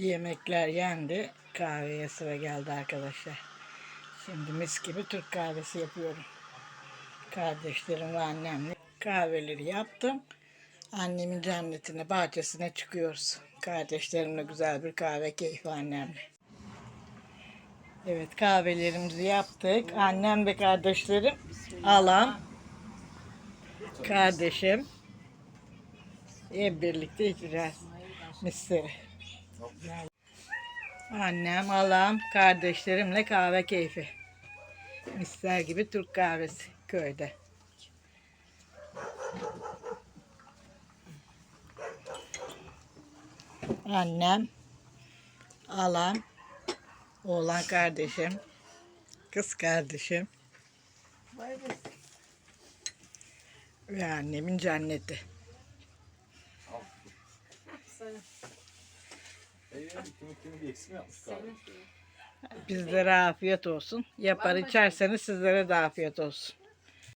Yemekler yendi. Kahveye sıra geldi arkadaşlar. Şimdi mis gibi Türk kahvesi yapıyorum. Kardeşlerim ve annemle kahveleri yaptım. Annemin cennetine, bahçesine çıkıyoruz. Kardeşlerimle güzel bir kahve keyfi annemle. Evet kahvelerimizi yaptık. Annem ve kardeşlerim, alam, kardeşim hep birlikte içeceğiz misleri. Annem, alam, kardeşlerimle kahve keyfi. Misler gibi Türk kahvesi köyde. Annem, alam, oğlan kardeşim, kız kardeşim ve annemin cenneti. Kimi kimi bir eksik mi yapmış kahve? Bizlere afiyet olsun. Yapar içerseniz sizlere de afiyet olsun.